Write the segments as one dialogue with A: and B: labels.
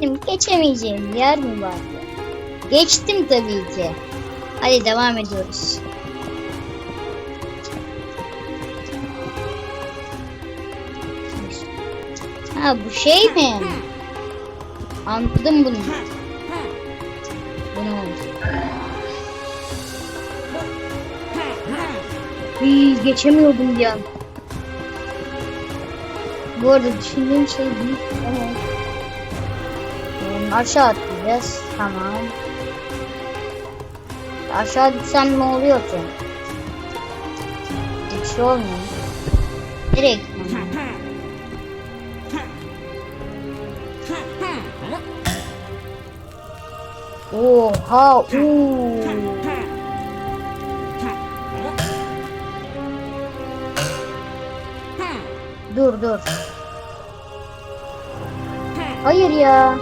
A: Benim geçemeyeceğim yer mi var ya? Geçtim tabii ki. Hadi devam ediyoruz. Ha bu şey mi? Anladım bunu. Bu ne oldu? Hii, geçemiyordum bir an. Bu arada düşündüğüm şey büyük ama Hmm, aşağı atlayacağız. Tamam. Aşağı düşsem ne oluyor ki? Şey olmuyor. Nereye gitmem? Oha! Uuu. Dur dur. Hayır ya.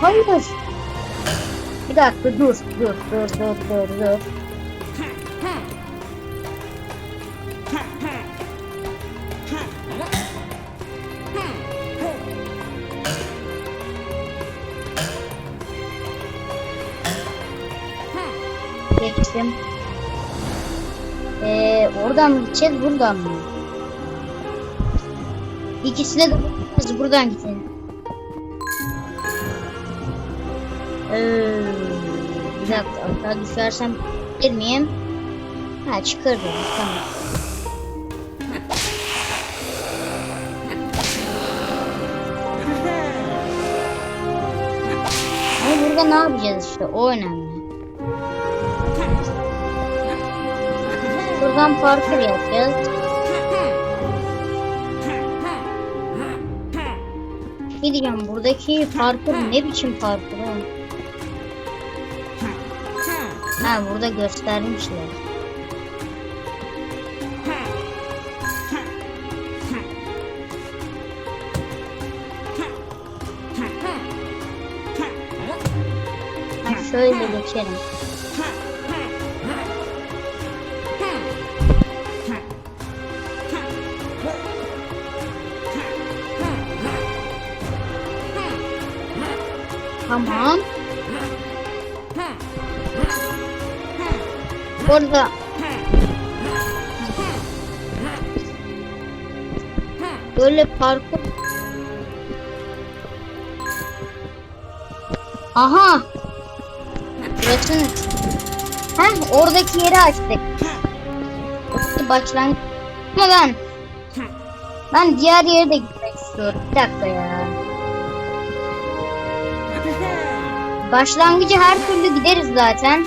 A: Hayır. Bir dakika dur dur dur dur dur dur. Geçtim. Ee, oradan mı gideceğiz buradan mı? İkisine de biz buradan gidelim. Ee, bir dakika aşağı düşersem gelir miyim? Ha çıkarım tamam. Ama burada ne yapacağız işte o önemli. Buradan parkur yapacağız. Ne diyeceğim buradaki parkur ne biçim parkur oğlum? Ha burada göstermişler. Ha, şöyle geçelim. Burada. Böyle parkur. Aha. Burası ne? Heh, oradaki yeri açtık. Başlangıç. Ama ben ben diğer yere de gitmek istiyorum. Bir dakika ya. Başlangıcı her türlü gideriz zaten.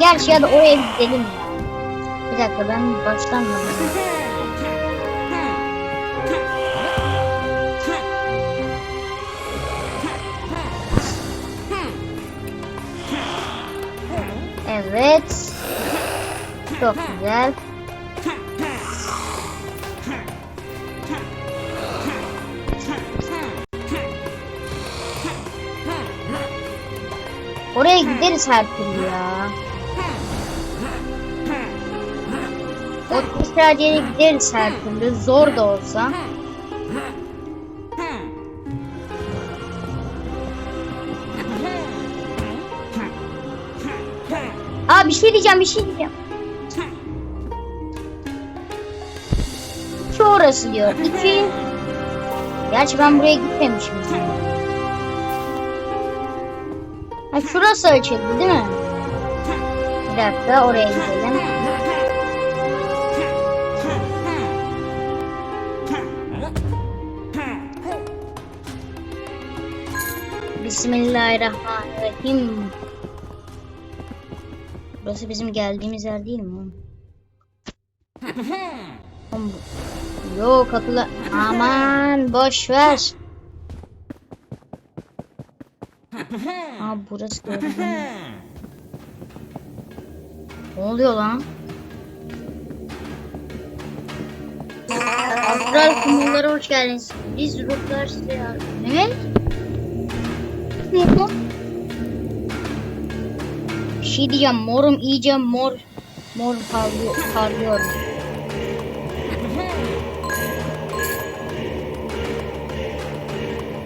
A: Gerçi ya da oraya gidelim ya. Bir dakika ben başlamadım. Evet. Çok güzel. Oraya gideriz her türlü ya. O yere gideriz her türlü. Zor da olsa. Aa bir şey diyeceğim bir şey diyeceğim. İki orası diyor. İki. Gerçi ben buraya gitmemişim. Ha şurası açıldı değil mi? Bir dakika oraya gidelim. Bismillahirrahmanirrahim. Burası bizim geldiğimiz yer değil mi? oğlum? Oğlum bu- Yo kapılar. Aman boş ver. Aa burası gördüm. Ne oluyor lan? Astral kumullara hoş geldiniz. Biz ruhlar size yardım. Ne? Ne bu? Bir şey diyeceğim. Morum iyice mor. Mor parlıyor. parlıyor.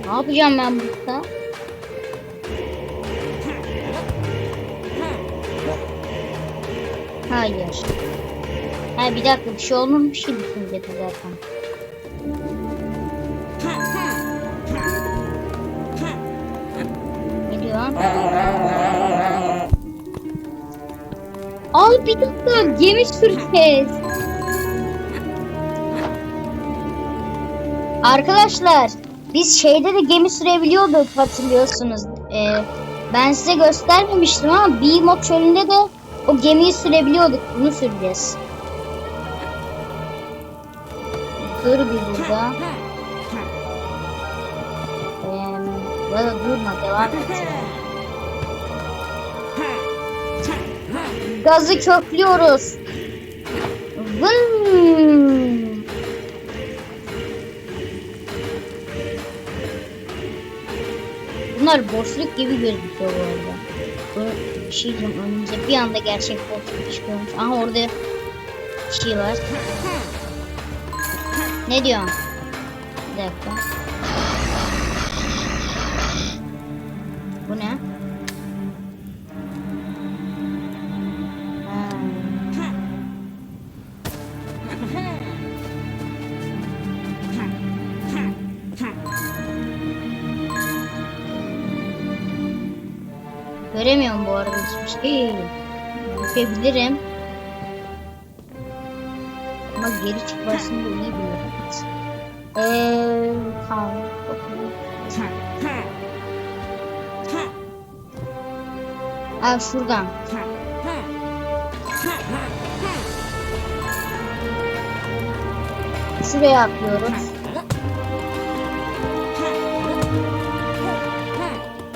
A: Ne yapacağım ben burada? Hayır. Ha bir dakika bir şey olmamış ki düşüncede zaten. Ne diyor? Al bir dakika gemi süreceğiz. Arkadaşlar biz şeyde de gemi sürebiliyorduk hatırlıyorsunuz. Ee, ben size göstermemiştim ama bir mod çölünde de o gemiyi sürebiliyorduk. Bunu süreceğiz. Dur bir burada. Ee, ya da durma devam et. Gazı köklüyoruz. Vın. Bunlar boşluk gibi gözüküyor bu arada. Bir şey diyeceğim önümüze bir anda gerçek boşluk çıkıyormuş. Aha orada bir şey var. Ne diyorsun? Bir dakika. Göremiyorum bu arada hiçbir şey. Görebilirim. Ama geri çıkmasını da iyi biliyorum. Eee tamam. Aa şuradan. Şuraya atlıyoruz.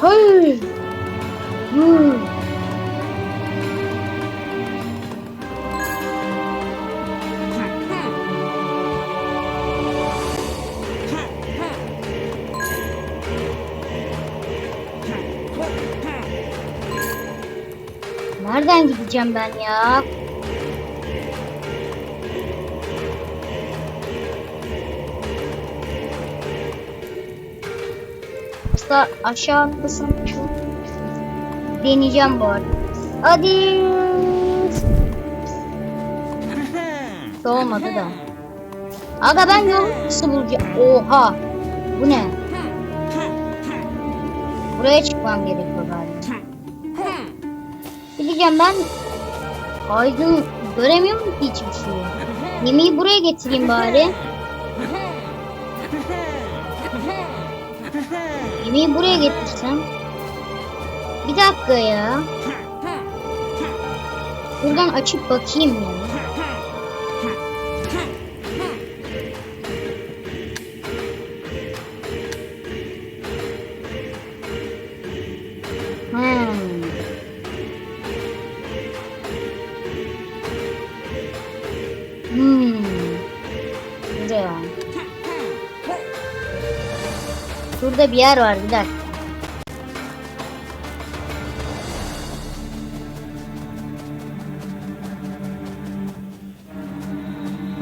A: Hayır. Nereden gideceğim ben ya? Aslında aşağı çok deneyeceğim bu arada. Hadi. Hiç olmadı da. Aga ben yolu nasıl bulacağım? Oha. Bu ne? Buraya çıkmam gerekiyor galiba. Gideceğim ben aydın göremiyorum ki hiçbir şeyi. Yemeği buraya getireyim bari. Yemeği buraya getirsem. Bir dakika ya. Buradan açıp bakayım ya. Hmm. Hmm. Buraya. Şurada bir yer var bir dakika.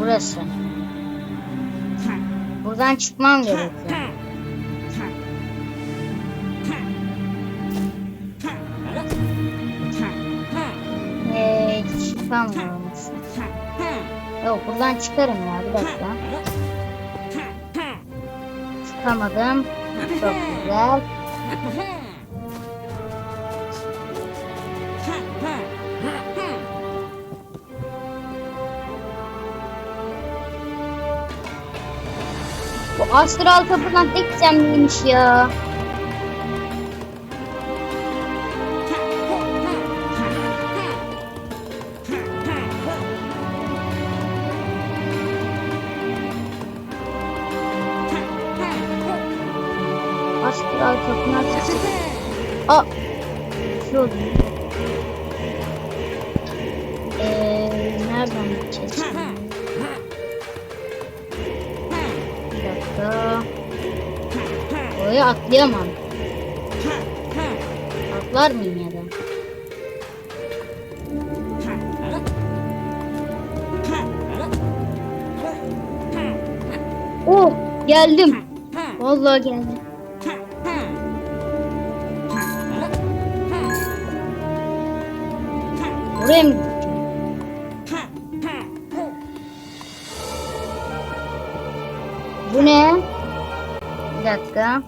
A: Burası. Buradan çıkmam gerekiyor. Eee çıkamıyorum. Yok buradan çıkarım ya bir dakika. Çıkamadım. Çok güzel. Astral tapınak tek gizemliymiş ya. Astral tapınak. Aa. Şey oldu. Eee nereden gideceğiz? Oraya atlayamam. Atlar mıyım ya da? Oh geldim. Vallahi geldim. Oraya mı? Bu ne? Bir dakika.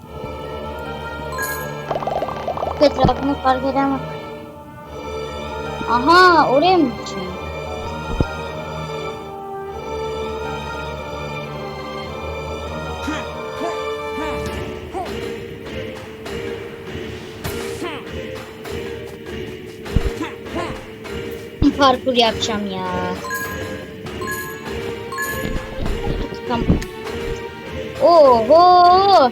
A: Etrafını fark edemem. Aha oraya mı gideceğim? Parkur yapacağım ya. Tamam. Oho!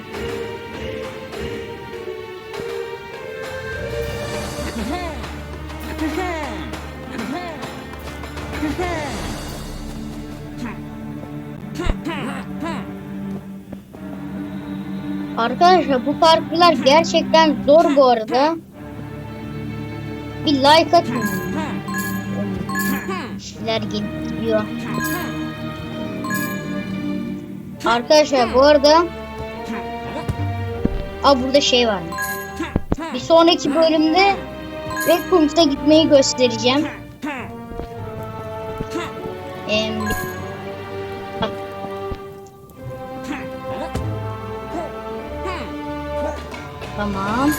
A: Arkadaşlar bu parkurlar gerçekten zor bu arada. Bir like atın. Şeyler gidiyor. Arkadaşlar bu arada Aa burada şey var. Bir sonraki bölümde Red Kums'a gitmeyi göstereceğim. Em, Tamam.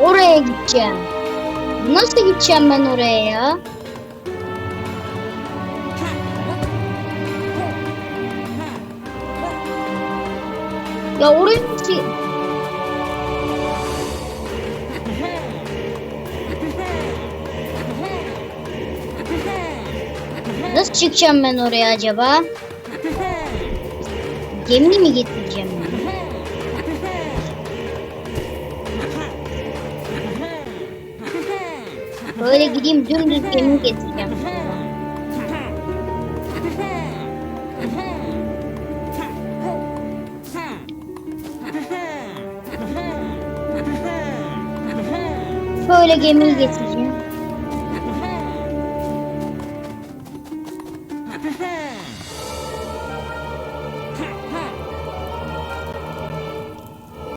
A: Oraya gideceğim. Nasıl gideceğim ben oraya ya? Ya oraya nasıl... Nasıl çıkacağım ben oraya acaba? Gemi mi getireceğim ben? Böyle gideyim dümdüz gemi getireceğim. Böyle gemiyi getireceğim.